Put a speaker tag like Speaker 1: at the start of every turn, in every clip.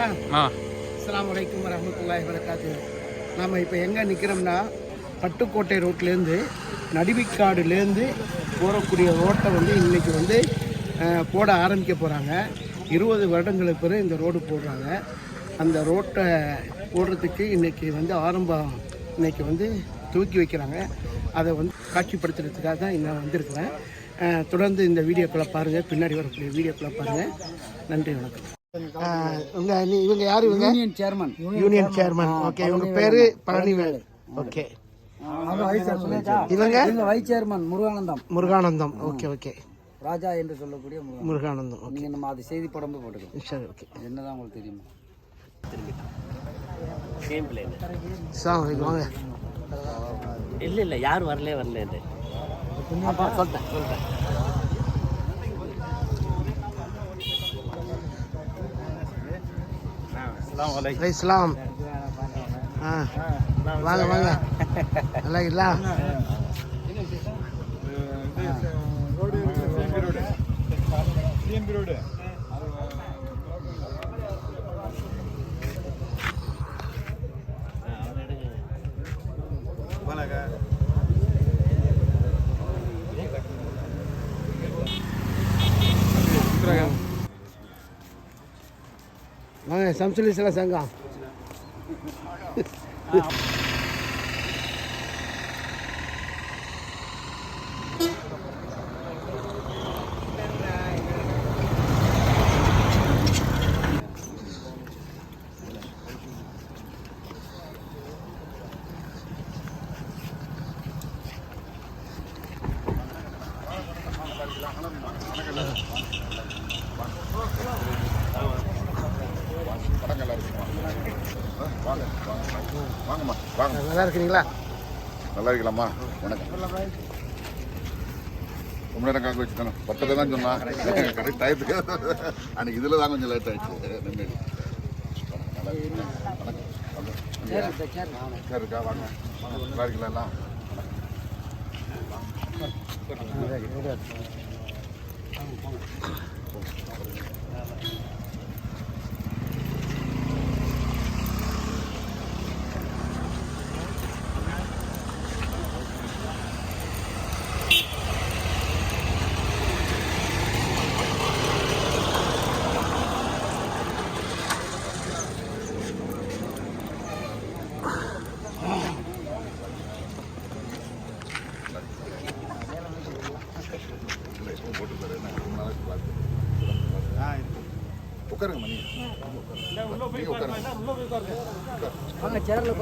Speaker 1: பார்க்குறீங்களா
Speaker 2: ஆ.
Speaker 1: அஸ்ஸலாமு அலைக்கும் வரஹ்மத்துல்லாஹி வரகாத்து நாம் இப்போ எங்கே நிற்கிறோம்னா பட்டுக்கோட்டை ரோட்லேருந்து நடுவிக்காடுலேருந்து போகக்கூடிய ரோட்டை வந்து இன்றைக்கி வந்து போட ஆரம்பிக்க போகிறாங்க இருபது வருடங்களுக்கு பிறகு இந்த ரோடு போடுறாங்க. அந்த ரோட்டை போடுறதுக்கு இன்றைக்கி வந்து ஆரம்பம் இன்னைக்கு வந்து தூக்கி வைக்கிறாங்க. அதை வந்து காட்சிப்படுத்துறதுக்காக தான் இங்கே வந்திருக்கிறேன். தொடர்ந்து இந்த வீடியோக்களை பாருங்கள் பின்னாடி வரக்கூடிய வீடியோக்களை பாருங்கள் நன்றி வணக்கம். இவங்க இவங்க யார் இவங்க?
Speaker 3: Union chairman.
Speaker 1: Union chairman. Okay இவங்க பேரு பழனிவேல். ஓகே. இவங்க?
Speaker 3: Vice chairman Muruganandam.
Speaker 1: Muruganandam. Okay okay.
Speaker 3: Raja என்று சொல்லக்கூடிய முருகன்
Speaker 1: முருகானந்தம் ஓகே.
Speaker 3: நீங்க நம்ம அது செய்தி படம்பு போட்டுக்கலாம்
Speaker 1: சரி ஓகே.
Speaker 3: என்னதான் உங்களுக்கு தெரியுமா.
Speaker 1: சார் வாங்க.
Speaker 4: இல்ல இல்ல யார் வரல வரல
Speaker 3: சொல்லிட்டேன் சொல்லிட்டேன்.
Speaker 1: இஸ்லாம் ஆ வாங்க வாங்க. நல்லா இல்லா வாங்க சம்சுலி சங்கம்
Speaker 5: வாங்கம்மா வாங்க
Speaker 1: நல்லா இருக்கிறீங்களா?
Speaker 5: நல்லா இருக்கலாமா? வணக்கம். ரொம்ப நேரம் காக்க வச்சுக்கணும். தானே பத்தரை தான் சொன்னான் கரெக்ட் ஆயிடுச்சு. அன்னைக்கு இதில் தான் கொஞ்சம் லேட் ஆயிடுச்சு. நெம்மேலி வணக்கம். இருக்கா வாங்க நல்லா இருக்கலாம் எல்லாம் இப்போ போட்டு தரேன் என்ன ரொம்ப நாளைக்கு பார்த்து உட்காருங்க மணி நீங்கள் உட்காருங்க
Speaker 3: வாங்க சேர்ல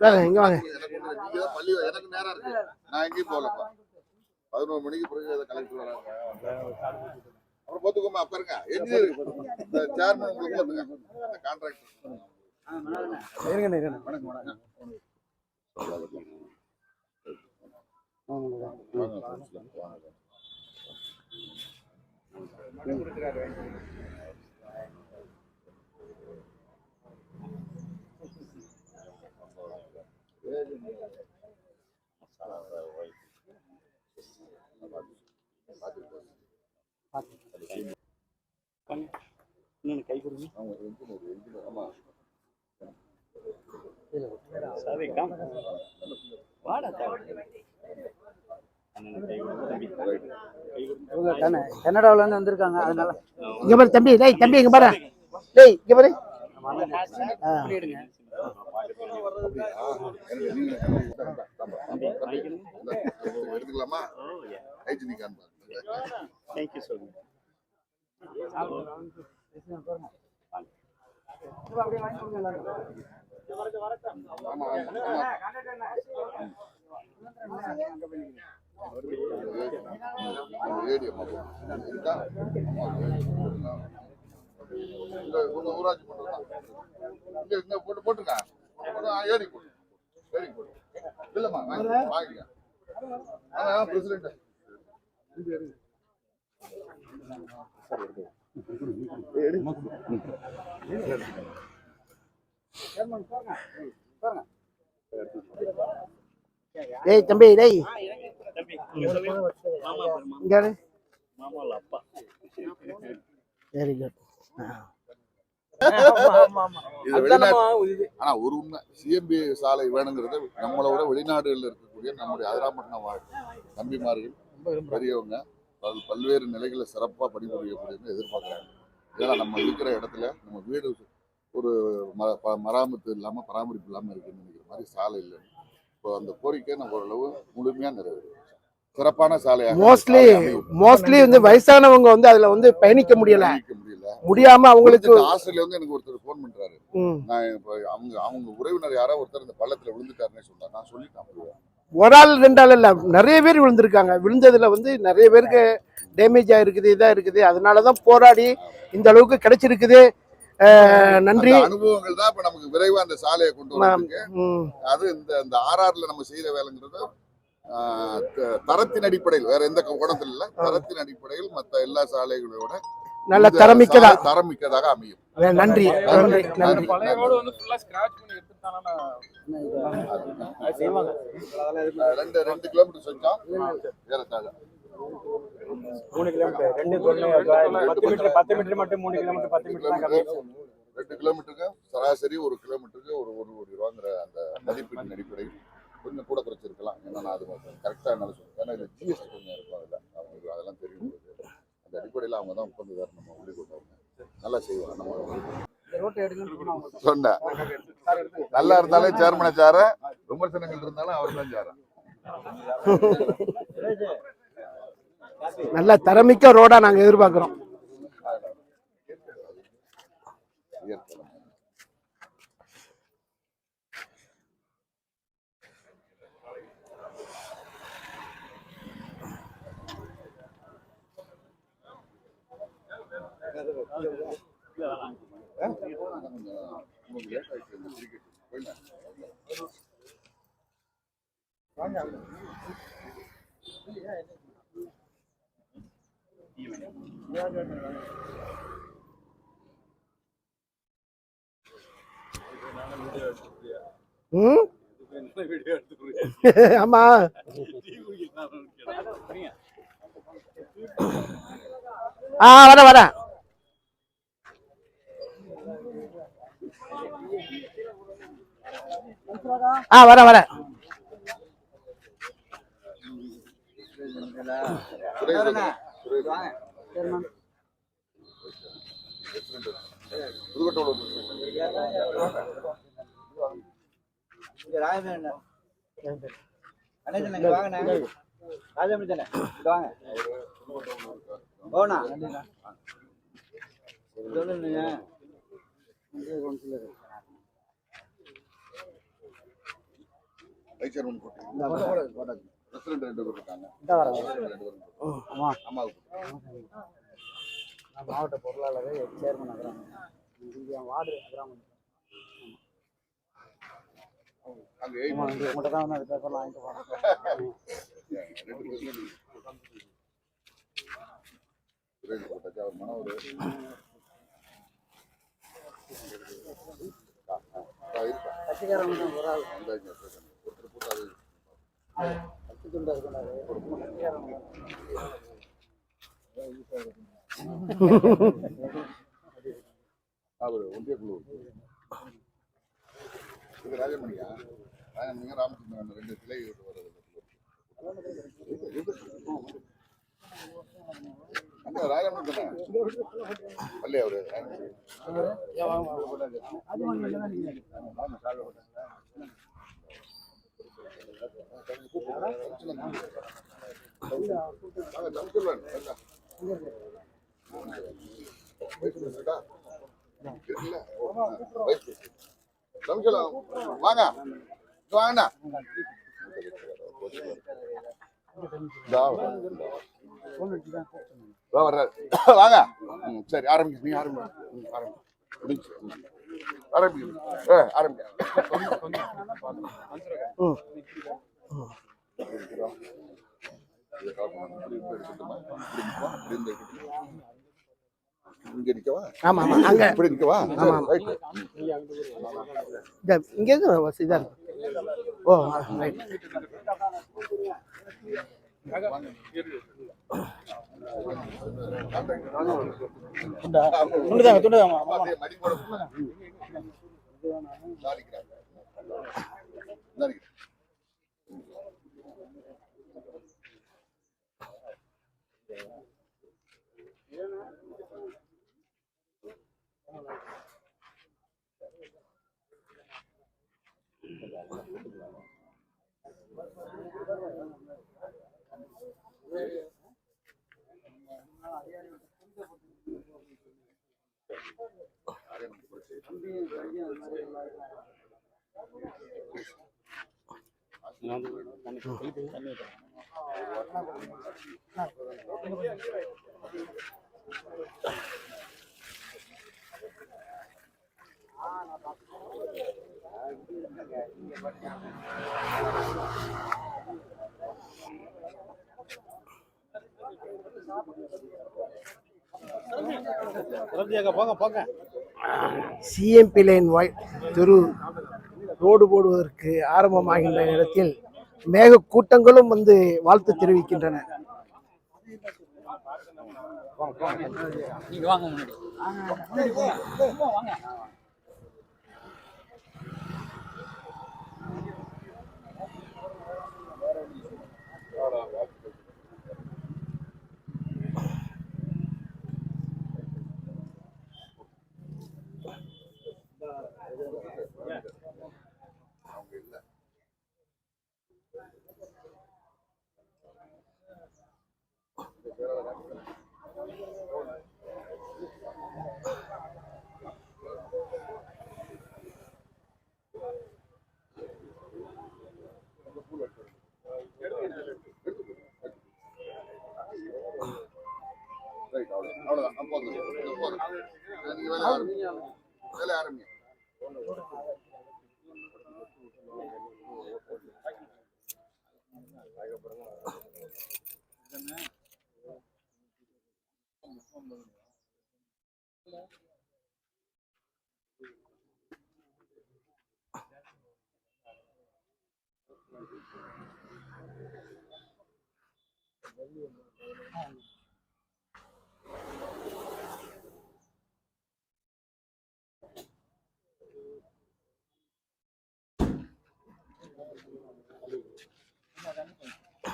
Speaker 1: வாங்க இங்கே வாங்க.
Speaker 5: எனக்கு நேரம் இருக்கு நான் எங்கேயும் போகலப்பா. பதினோரு மணிக்கு பிறகு கலெக்டர் வராங்க. அப்புறம் பார்த்துக்கோமா உட்காருங்க என்ஜினியர் இந்த சேர்மன் உங்களுக்கு பார்த்துங்க இந்த கான்ட்ராக்டர்
Speaker 3: இருங்க இருங்க
Speaker 5: வணக்கம் வணக்கம். வாங்க வாங்க
Speaker 4: கை கொடுங்க
Speaker 3: இருந்து வந்திருக்காங்க அதனால
Speaker 1: இங்கே பாரு தம்பி டேய் தம்பி இங்கே பாரு டேய் இங்கே பாரு
Speaker 5: எடுத்துக்கலாமா
Speaker 4: தேங்க்யூ
Speaker 5: ஆமா ஆமா ஏடிஎம் இருக்கா இந்த உங்க ஊராட்சி மன்றம் போட்டு போட்டுருங்க ஏடி போட்டு ஏடி போட்டு இல்லம்மா வாங்கிக்க பிரசிடென்ட்
Speaker 1: டேய் தம்பி டேய். வெரி குட்
Speaker 5: ஆனா ஒரு உண்மை. சிஎம்பி சாலை வேணுங்கிறது நம்மளை விட வெளிநாடுகளில் இருக்கக்கூடிய நம்முடைய அதிராமட்டம் வாழ் தம்பிமார்கள் பெரியவங்க பல் பல்வேறு நிலைகளில் சிறப்பாக பணிபுரியக்கூடியவங்க எதிர்பார்க்குறாங்க. ஏன்னா நம்ம இருக்கிற இடத்துல நம்ம வீடு ஒரு ம மராமத்து இல்லாமல் பராமரிப்பு இல்லாமல் இருக்குன்னு நினைக்கிற மாதிரி சாலை இல்லை. இப்போ அந்த கோரிக்கை நம்ம ஓரளவு முழுமையாக நிறைவேறும். சிறப்பான சாலையாக
Speaker 1: மோஸ்ட்லி மோஸ்ட்லி வந்து வயசானவங்க வந்து அதுல வந்து பயணிக்க முடியல. முடியாம அவங்களுக்கு
Speaker 5: ஆஸ்திரேலியா வந்து எனக்கு ஒருத்தர் ஃபோன் பண்றாரு. நான் இப்போ அவங்க அவங்க உறவினர் யாரோ ஒருத்தர் இந்த பள்ளத்துல விழுந்துட்டாருன்னே சொன்னார். நான் சொல்லிட்டேன் அப்பவே.
Speaker 1: ஒரு ஆள் ரெண்டு ஆள் இல்ல. நிறைய பேர் விழுந்திருக்காங்க. விழுந்ததுல வந்து நிறைய பேருக்கு டேமேஜ் ஆயிருக்குது இதா இருக்குது. அதனாலதான் போராடி இந்த அளவுக்கு கிடைச்சிருக்குது. நன்றி.
Speaker 5: அனுபவங்கள் தான் இப்ப நமக்கு விரைவா அந்த சாலையை கொண்டு வரதுக்கு
Speaker 1: ம்,
Speaker 5: அது இந்த இந்த ஆர்ஆர்ல நம்ம செய்யற வேலைங்கிறது தரத்தின் அடிப்படையில் வேற எந்த கோணத்தில் இல்ல தரத்தின் அடிப்படையில் மத்த எல்லா சாலைகளோட
Speaker 1: நல்ல
Speaker 5: இந்த
Speaker 1: தரமிக்கதா?
Speaker 5: சாலை தரமிக்கதாக அமையும்.
Speaker 1: நன்றி நன்றி நன்றி.
Speaker 5: ரெண்டு ரெண்டு கிலோமீட்டர் செஞ்சோம். ஏறத்தாழ.
Speaker 2: மூணு கிலோமீட்டர் ரெண்டு பத்து மீட்டர் பத்து மீட்டர் மட்டும் மூணு கிலோமீட்டர் பத்து மீட்டர்
Speaker 5: ரெண்டு கிலோமீட்டருக்கு சராசரி ஒரு கிலோமீட்டருக்கு ஒரு ஒரு கோடி ரூபாங்கிற அந்த மதிப்பீட்டின் அடிப்படையில் கொஞ்சம் கூட குறைச்சிருக்கலாம். ஏன்னா நான் அது கரெக்டாக என்னால் சொல்லுவேன் ஏன்னா இது ஜிஎஸ்டி கொஞ்சம் இருக்கும் அதில் அவங்களுக்கு அதெல்லாம் தெரியும் உங்களுக்கு. அந்த அடிப்படையில் அவங்க தான் ஒப்பந்ததார் நம்ம உள்ளே கொண்டாங்க நல்லா செய்வாங்க. நம்ம சொன்னேன். நல்லா இருந்தாலே சேர்மனை சார. விமர்சனங்கள் இருந்தாலும் அவர் தான் சார.
Speaker 1: நல்ல தரமிக்க ரோடா நாங்க எதிர்பார்க்கிறோம்
Speaker 5: இயற்கை உங்களுக்கு லேட் ஆயிடுச்சு இந்த cricket. போயிடலாம்.
Speaker 1: ம்? ஆமா ஆ வர வர ஆ வர வர
Speaker 5: சுரேஷ் சுரேஷ்
Speaker 3: சேர்மன்
Speaker 5: புதுக்கோட்டையில் ஒரு president.
Speaker 3: இங்க ஆ அண்ணே வாங்கண்ணே ராஜமணி தானே வாங்க போனா சொல்லுங்க
Speaker 5: வைஸ் சேர்மன் போட்டு பிரசிடென்ட் ரெண்டு பேர் இருக்காங்க.
Speaker 3: மாவட்ட பொருளாளர் சேர்மன் அக்ராமம் இங்கே வார்டு இங்கே உங்கள்கிட்ட தான் வந்து அந்த பேப்பர்லாம் வாங்கிட்டு போகிறேன். கட்சிக்காரங்க ஒரு ஆள்.
Speaker 5: அவர் ஒன்றிய குழு இது ராஜமணியா ராஜமணியா ராமச்சந்திரன் ரெண்டு சிலை ராஜமணி தானே பள்ளி அவரு ராஜமணி. வாங்க. வாங்கண்ணா வாங்க. சரி ஆரம்பிங்க. நீ ஆரம்பிங்க. ஆரம்பிங்க. முடிஞ்சு. ம். ஆரம்பிங்க இங்க இப்படி ரைட்
Speaker 1: வசதி ஓ ரைட்
Speaker 3: துண்டுதாங்க துண்டுதாங்க.
Speaker 5: அதே
Speaker 3: போங்க போங்க.
Speaker 1: சிஎம்பி லைன் வாய் தெரு ரோடு போடுவதற்கு ஆரம்பமாகின்ற நேரத்தில் மேக கூட்டங்களும் வந்து வாழ்த்து தெரிவிக்கின்றன.
Speaker 3: நீங்க வாங்க முன்னாடி.
Speaker 5: அவ்வளோதான் அப்போ போதும் போதும் நீங்க வேலை ஆரம்பிங்க வேலை ஆரம்பிங்க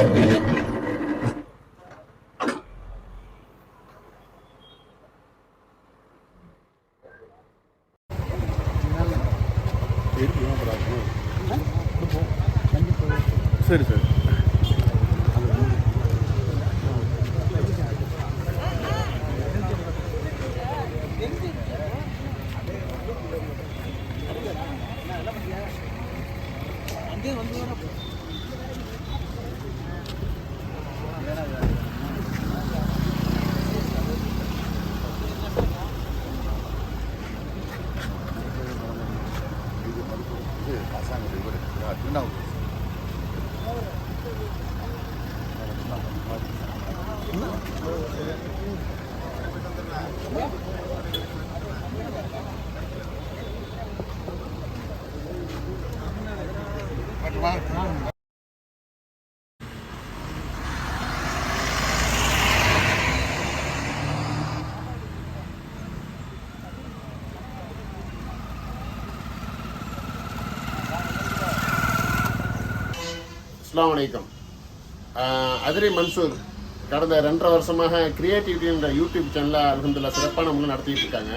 Speaker 5: Thank you.
Speaker 6: அஸ்லாம் வலைக்கம் அதிரை மன்சூர் கடந்த ரெண்டரை வருஷமாக கிரியேட்டிவிட்டின்ற யூடியூப் சேனலில் அலமதுல்லா சிறப்பான முறையில் நடத்திட்டு இருக்காங்க.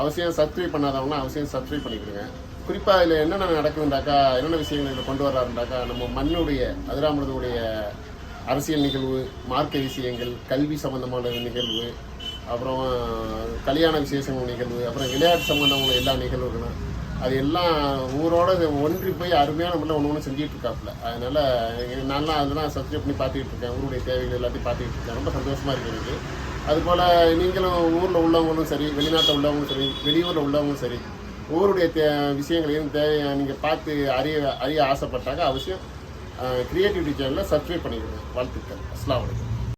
Speaker 6: அவசியம் சப்ஸ்கிரைப் பண்ணாதவங்க அவசியம் சப்ஸ்கிரைப் பண்ணிக்கிடுங்க. குறிப்பாக இதில் என்னென்ன நடக்குதுண்டாக்கா என்னென்ன விஷயங்கள் இதில் கொண்டு வர்றாருண்டாக்கா நம்ம மண்ணுடைய அதிராமிரதனுடைய அரசியல் நிகழ்வு மார்க்க விஷயங்கள் கல்வி சம்பந்தமான நிகழ்வு அப்புறம் கல்யாண விசேஷங்கள் நிகழ்வு அப்புறம் விளையாட்டு சம்பந்தமான எல்லா நிகழ்வுகளும் அது எல்லாம் ஊரோட ஒன்றி போய் அருமையான முறையில் ஒன்று ஒன்று செஞ்சுட்டு இருக்காப்புல அதனால எ- அதெல்லாம் சப்ஸ்கிரைப் பண்ணி பார்த்துக்கிட்டு இருக்கேன் ஊருடைய தேவைகள் எல்லாத்தையும் பார்த்துக்கிட்டு இருக்கேன் ரொம்ப சந்தோஷமாக இருக்குது எனக்கு. அதுபோல் நீங்களும் ஊரில் உள்ளவங்களும் சரி வெளிநாட்டில் உள்ளவங்களும் சரி வெளியூரில் உள்ளவங்களும் சரி ஊருடைய தே விஷயங்களையும் தேவையை நீங்கள் பார்த்து அறிய அறிய ஆசைப்பட்டாக்க அவசியம் கிரியேட்டிவிட்டி சேனலில் சப்ஸ்கிரைப் பண்ணிக்கோங்க. வாழ்த்துக்கள். அஸ்லாம் வலைக்கம்